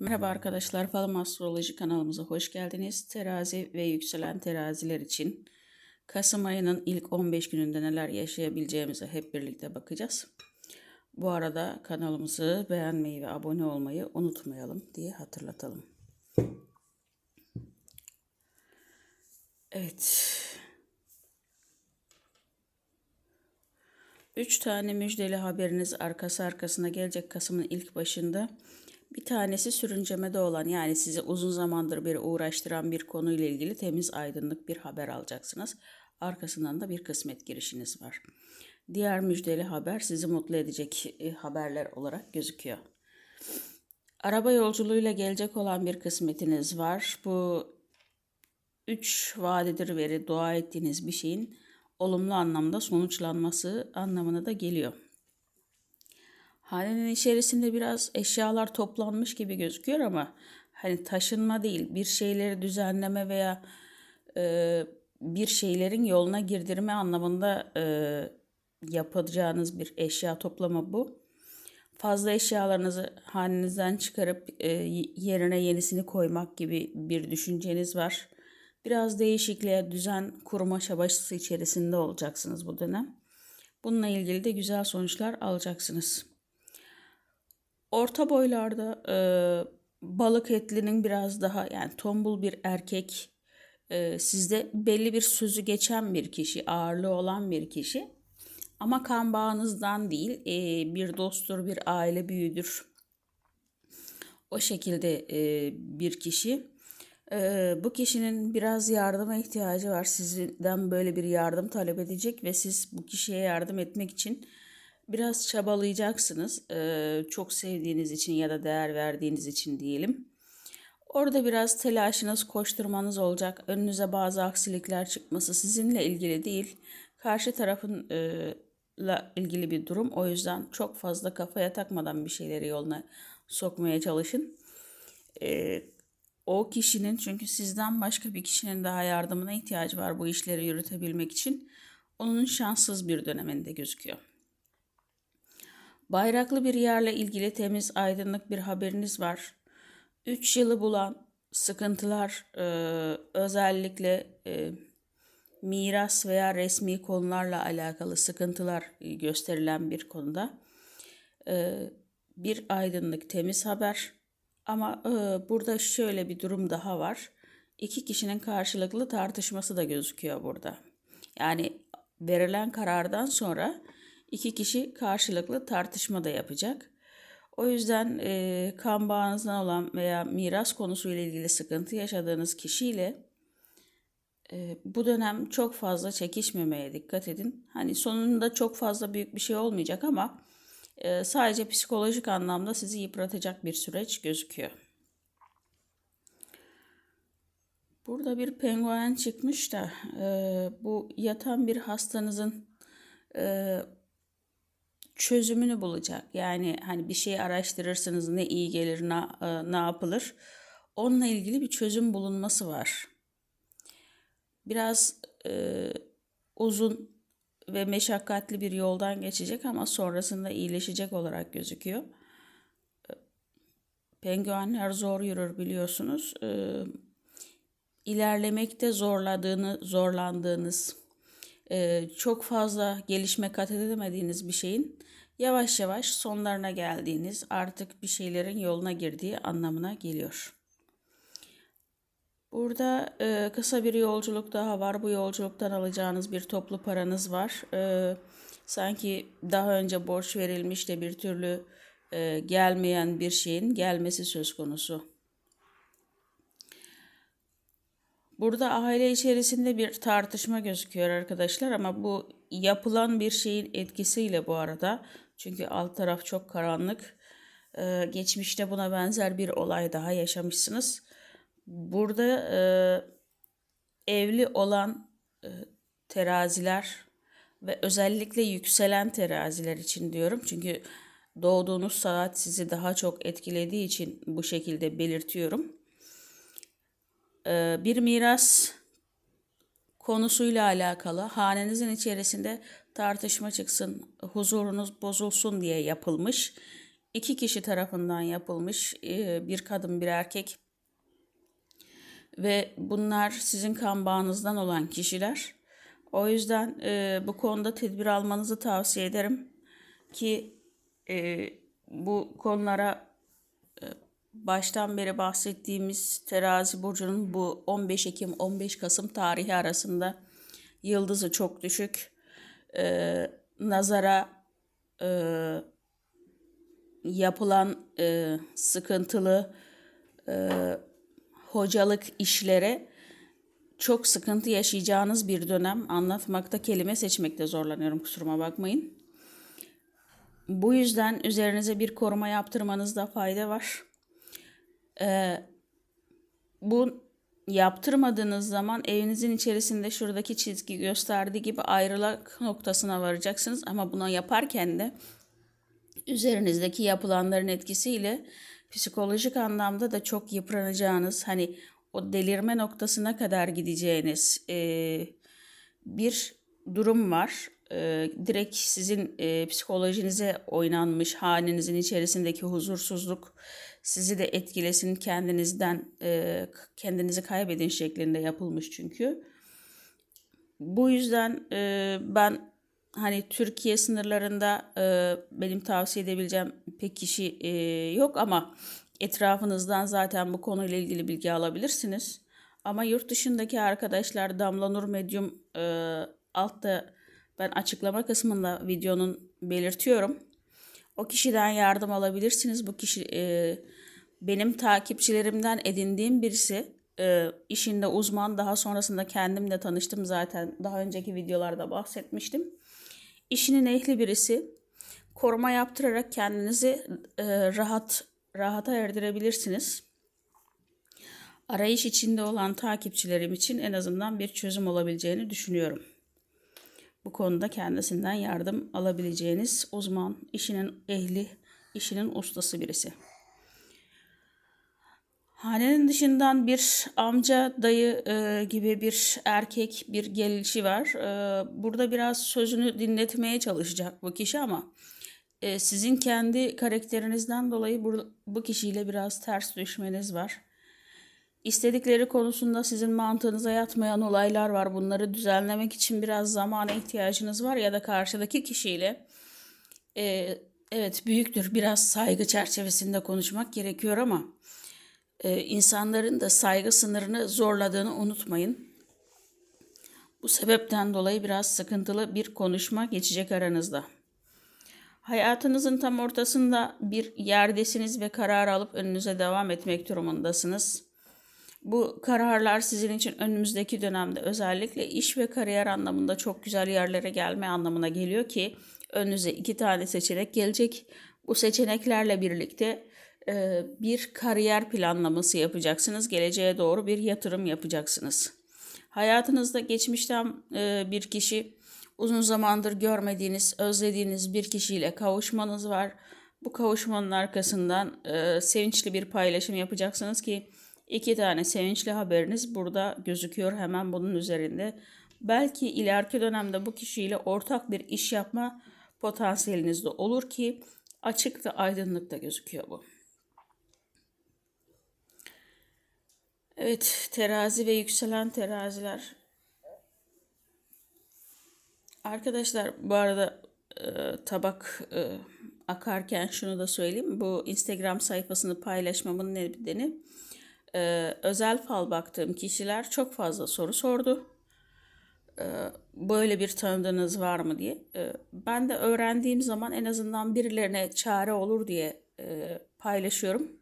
Merhaba arkadaşlar, Falım Astroloji kanalımıza hoş geldiniz. Terazi ve yükselen teraziler için Kasım ayının ilk 15 gününde neler yaşayabileceğimize hep birlikte bakacağız. Bu arada kanalımızı beğenmeyi ve abone olmayı unutmayalım diye hatırlatalım. Evet. Üç tane müjdeli haberiniz arkası arkasına gelecek Kasım'ın ilk başında. Bir tanesi sürüncemede olan yani sizi uzun zamandır beri uğraştıran bir konuyla ilgili temiz aydınlık bir haber alacaksınız. Arkasından da bir kısmet girişiniz var. Diğer müjdeli haber sizi mutlu edecek e, haberler olarak gözüküyor. Araba yolculuğuyla gelecek olan bir kısmetiniz var. Bu üç vadedir veri dua ettiğiniz bir şeyin olumlu anlamda sonuçlanması anlamına da geliyor. Hanenin içerisinde biraz eşyalar toplanmış gibi gözüküyor ama hani taşınma değil bir şeyleri düzenleme veya e, bir şeylerin yoluna girdirme anlamında e, yapacağınız bir eşya toplama bu. Fazla eşyalarınızı hanenizden çıkarıp e, yerine yenisini koymak gibi bir düşünceniz var. Biraz değişikliğe, düzen kurma çabası içerisinde olacaksınız bu dönem. Bununla ilgili de güzel sonuçlar alacaksınız. Orta boylarda e, balık etlinin biraz daha yani tombul bir erkek e, sizde belli bir sözü geçen bir kişi, ağırlığı olan bir kişi. Ama kan bağınızdan değil, e, bir dosttur, bir aile büyüdür. O şekilde e, bir kişi. E, bu kişinin biraz yardıma ihtiyacı var. Sizden böyle bir yardım talep edecek ve siz bu kişiye yardım etmek için biraz çabalayacaksınız. E, çok sevdiğiniz için ya da değer verdiğiniz için diyelim. Orada biraz telaşınız, koşturmanız olacak. Önünüze bazı aksilikler çıkması sizinle ilgili değil. Karşı tarafın e, la ilgili bir durum. O yüzden çok fazla kafaya takmadan bir şeyleri yoluna sokmaya çalışın. E, o kişinin çünkü sizden başka bir kişinin daha yardımına ihtiyacı var bu işleri yürütebilmek için. Onun şanssız bir döneminde gözüküyor. Bayraklı bir yerle ilgili temiz, aydınlık bir haberiniz var. 3 yılı bulan sıkıntılar e, özellikle e, miras veya resmi konularla alakalı sıkıntılar gösterilen bir konuda e, bir aydınlık temiz haber ama burada şöyle bir durum daha var. İki kişinin karşılıklı tartışması da gözüküyor burada. Yani verilen karardan sonra iki kişi karşılıklı tartışma da yapacak. O yüzden e, kan bağınızdan olan veya miras konusuyla ilgili sıkıntı yaşadığınız kişiyle e, bu dönem çok fazla çekişmemeye dikkat edin. Hani sonunda çok fazla büyük bir şey olmayacak ama e, sadece psikolojik anlamda sizi yıpratacak bir süreç gözüküyor. Burada bir penguen çıkmış da e, bu yatan bir hastanızın e, çözümünü bulacak. Yani hani bir şey araştırırsınız ne iyi gelir ne, e, ne yapılır. Onunla ilgili bir çözüm bulunması var. Biraz e, uzun ve meşakkatli bir yoldan geçecek ama sonrasında iyileşecek olarak gözüküyor. Penguenler zor yürür biliyorsunuz. E, ilerlemekte zorladığını, zorlandığınız, e, çok fazla gelişme kat edemediğiniz bir şeyin yavaş yavaş sonlarına geldiğiniz, artık bir şeylerin yoluna girdiği anlamına geliyor. Burada e, kısa bir yolculuk daha var. Bu yolculuktan alacağınız bir toplu paranız var. E, sanki daha önce borç verilmiş de bir türlü e, gelmeyen bir şeyin gelmesi söz konusu. Burada aile içerisinde bir tartışma gözüküyor arkadaşlar ama bu yapılan bir şeyin etkisiyle bu arada. Çünkü alt taraf çok karanlık. Ee, geçmişte buna benzer bir olay daha yaşamışsınız. Burada e, evli olan e, teraziler ve özellikle yükselen teraziler için diyorum. Çünkü doğduğunuz saat sizi daha çok etkilediği için bu şekilde belirtiyorum. Ee, bir miras konusuyla alakalı hanenizin içerisinde tartışma çıksın, huzurunuz bozulsun diye yapılmış iki kişi tarafından yapılmış. e, Bir kadın bir erkek. Ve bunlar sizin kan bağınızdan olan kişiler. O yüzden e, bu konuda tedbir almanızı tavsiye ederim. Ki e, bu konulara e, baştan beri bahsettiğimiz terazi burcunun bu 15 Ekim 15 Kasım tarihi arasında yıldızı çok düşük. E, nazara e, yapılan e, sıkıntılı e, hocalık işlere çok sıkıntı yaşayacağınız bir dönem. Anlatmakta kelime seçmekte zorlanıyorum kusuruma bakmayın. Bu yüzden üzerinize bir koruma yaptırmanızda fayda var. Ee, bu yaptırmadığınız zaman evinizin içerisinde şuradaki çizgi gösterdiği gibi ayrılık noktasına varacaksınız. Ama buna yaparken de üzerinizdeki yapılanların etkisiyle psikolojik anlamda da çok yıpranacağınız, hani o delirme noktasına kadar gideceğiniz e, bir durum var. E, direkt sizin e, psikolojinize oynanmış halinizin içerisindeki huzursuzluk sizi de etkilesin kendinizden e, kendinizi kaybedin şeklinde yapılmış çünkü. Bu yüzden e, ben hani Türkiye sınırlarında e, benim tavsiye edebileceğim pek kişi e, yok ama etrafınızdan zaten bu konuyla ilgili bilgi alabilirsiniz. Ama yurt dışındaki arkadaşlar Damla Nur Medium e, altta ben açıklama kısmında videonun belirtiyorum. O kişiden yardım alabilirsiniz. Bu kişi e, benim takipçilerimden edindiğim birisi. E, işinde uzman. Daha sonrasında kendim de tanıştım zaten. Daha önceki videolarda bahsetmiştim. İşinin ehli birisi. Koruma yaptırarak kendinizi e, rahat rahata erdirebilirsiniz. Arayış içinde olan takipçilerim için en azından bir çözüm olabileceğini düşünüyorum. Bu konuda kendisinden yardım alabileceğiniz uzman, işinin ehli, işinin ustası birisi. Hanenin dışından bir amca, dayı e, gibi bir erkek, bir gelişi var. E, burada biraz sözünü dinletmeye çalışacak bu kişi ama e, sizin kendi karakterinizden dolayı bu, bu kişiyle biraz ters düşmeniz var. İstedikleri konusunda sizin mantığınıza yatmayan olaylar var. Bunları düzenlemek için biraz zamana ihtiyacınız var ya da karşıdaki kişiyle e, evet büyüktür biraz saygı çerçevesinde konuşmak gerekiyor ama e, insanların da saygı sınırını zorladığını unutmayın. Bu sebepten dolayı biraz sıkıntılı bir konuşma geçecek aranızda. Hayatınızın tam ortasında bir yerdesiniz ve karar alıp önünüze devam etmek durumundasınız. Bu kararlar sizin için önümüzdeki dönemde özellikle iş ve kariyer anlamında çok güzel yerlere gelme anlamına geliyor ki önünüze iki tane seçenek gelecek. Bu seçeneklerle birlikte bir kariyer planlaması yapacaksınız. Geleceğe doğru bir yatırım yapacaksınız. Hayatınızda geçmişten bir kişi uzun zamandır görmediğiniz, özlediğiniz bir kişiyle kavuşmanız var. Bu kavuşmanın arkasından sevinçli bir paylaşım yapacaksınız ki iki tane sevinçli haberiniz burada gözüküyor hemen bunun üzerinde. Belki ileriki dönemde bu kişiyle ortak bir iş yapma potansiyeliniz de olur ki açık ve aydınlık da gözüküyor bu. Evet, terazi ve yükselen teraziler Arkadaşlar bu arada e, tabak e, akarken şunu da söyleyeyim. Bu Instagram sayfasını paylaşmamın nedeni e, özel fal baktığım kişiler çok fazla soru sordu. E, böyle bir tanıdığınız var mı diye. E, ben de öğrendiğim zaman en azından birilerine çare olur diye e, paylaşıyorum.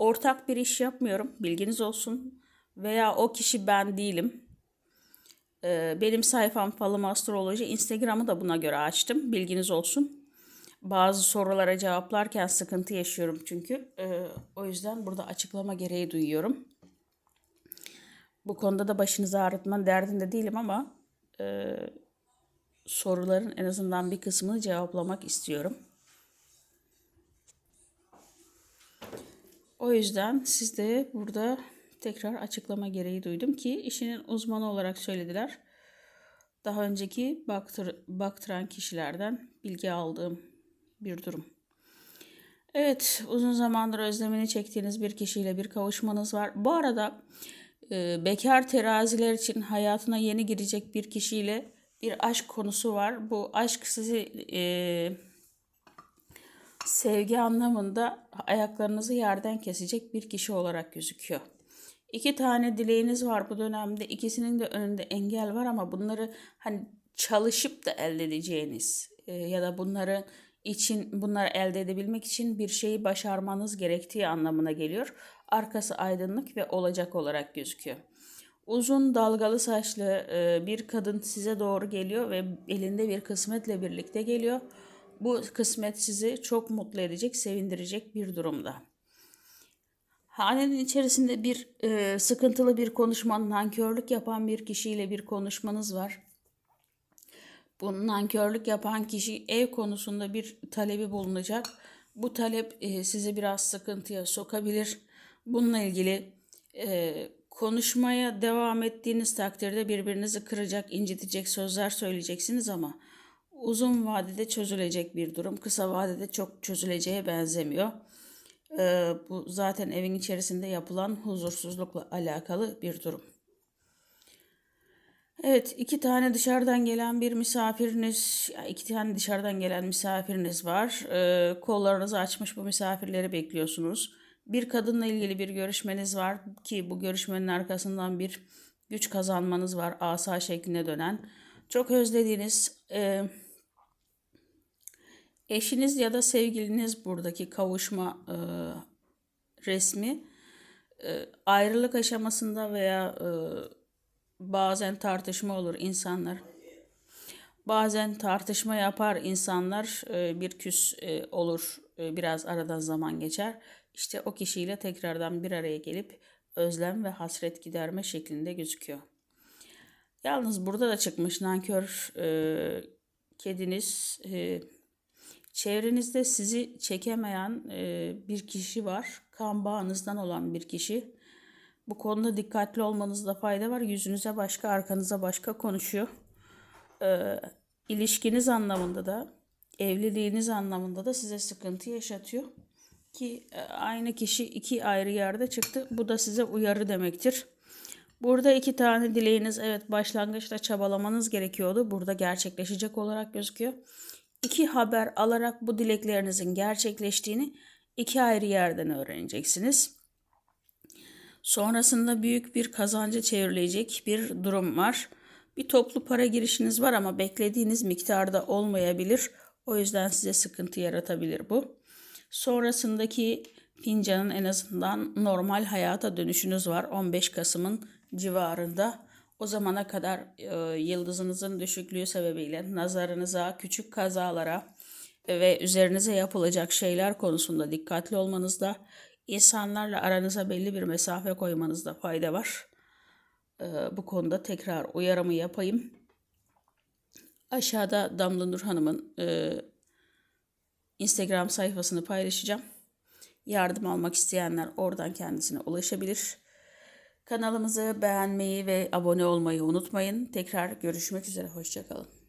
Ortak bir iş yapmıyorum. Bilginiz olsun. Veya o kişi ben değilim ee, benim sayfam Falım Astroloji. Instagram'ı da buna göre açtım. Bilginiz olsun. Bazı sorulara cevaplarken sıkıntı yaşıyorum çünkü. Ee, o yüzden burada açıklama gereği duyuyorum. Bu konuda da başınızı ağrıtma derdinde değilim ama e, soruların en azından bir kısmını cevaplamak istiyorum. O yüzden siz de burada tekrar açıklama gereği duydum ki işinin uzmanı olarak söylediler. Daha önceki baktır, baktıran kişilerden bilgi aldığım bir durum. Evet, uzun zamandır özlemini çektiğiniz bir kişiyle bir kavuşmanız var. Bu arada e, bekar teraziler için hayatına yeni girecek bir kişiyle bir aşk konusu var. Bu aşk sizi e, sevgi anlamında ayaklarınızı yerden kesecek bir kişi olarak gözüküyor. İki tane dileğiniz var bu dönemde. İkisinin de önünde engel var ama bunları hani çalışıp da elde edeceğiniz e, ya da bunları için bunları elde edebilmek için bir şeyi başarmanız gerektiği anlamına geliyor. Arkası aydınlık ve olacak olarak gözüküyor. Uzun dalgalı saçlı e, bir kadın size doğru geliyor ve elinde bir kısmetle birlikte geliyor. Bu kısmet sizi çok mutlu edecek, sevindirecek bir durumda. Hanenin içerisinde bir e, sıkıntılı bir konuşmanın nankörlük yapan bir kişiyle bir konuşmanız var. Bu nankörlük yapan kişi ev konusunda bir talebi bulunacak. Bu talep e, sizi biraz sıkıntıya sokabilir. Bununla ilgili e, konuşmaya devam ettiğiniz takdirde birbirinizi kıracak, incitecek sözler söyleyeceksiniz ama uzun vadede çözülecek bir durum. Kısa vadede çok çözüleceğe benzemiyor. E, bu zaten evin içerisinde yapılan huzursuzlukla alakalı bir durum. Evet, iki tane dışarıdan gelen bir misafiriniz, iki tane dışarıdan gelen misafiriniz var. Ee, kollarınızı açmış bu misafirleri bekliyorsunuz. Bir kadınla ilgili bir görüşmeniz var ki bu görüşmenin arkasından bir güç kazanmanız var asa şeklinde dönen. Çok özlediğiniz e, eşiniz ya da sevgiliniz buradaki kavuşma e, resmi e, ayrılık aşamasında veya e, bazen tartışma olur insanlar. Bazen tartışma yapar insanlar e, bir küs e, olur e, biraz aradan zaman geçer. İşte o kişiyle tekrardan bir araya gelip özlem ve hasret giderme şeklinde gözüküyor. Yalnız burada da çıkmış nankör e, kediniz. E, çevrenizde sizi çekemeyen e, bir kişi var. Kan bağınızdan olan bir kişi. Bu konuda dikkatli olmanızda fayda var. Yüzünüze başka, arkanıza başka konuşuyor. Ee, ilişkiniz anlamında da, evliliğiniz anlamında da size sıkıntı yaşatıyor. Ki e, aynı kişi iki ayrı yerde çıktı. Bu da size uyarı demektir. Burada iki tane dileğiniz evet başlangıçta çabalamanız gerekiyordu. Burada gerçekleşecek olarak gözüküyor. İki haber alarak bu dileklerinizin gerçekleştiğini iki ayrı yerden öğreneceksiniz. Sonrasında büyük bir kazanca çevrilecek bir durum var. Bir toplu para girişiniz var ama beklediğiniz miktarda olmayabilir. O yüzden size sıkıntı yaratabilir bu. Sonrasındaki fincanın en azından normal hayata dönüşünüz var 15 Kasım'ın civarında. O zamana kadar e, yıldızınızın düşüklüğü sebebiyle nazarınıza, küçük kazalara ve üzerinize yapılacak şeyler konusunda dikkatli olmanızda insanlarla aranıza belli bir mesafe koymanızda fayda var. Ee, bu konuda tekrar uyarımı yapayım. Aşağıda Damla Nur Hanım'ın e, Instagram sayfasını paylaşacağım. Yardım almak isteyenler oradan kendisine ulaşabilir. Kanalımızı beğenmeyi ve abone olmayı unutmayın. Tekrar görüşmek üzere. Hoşçakalın.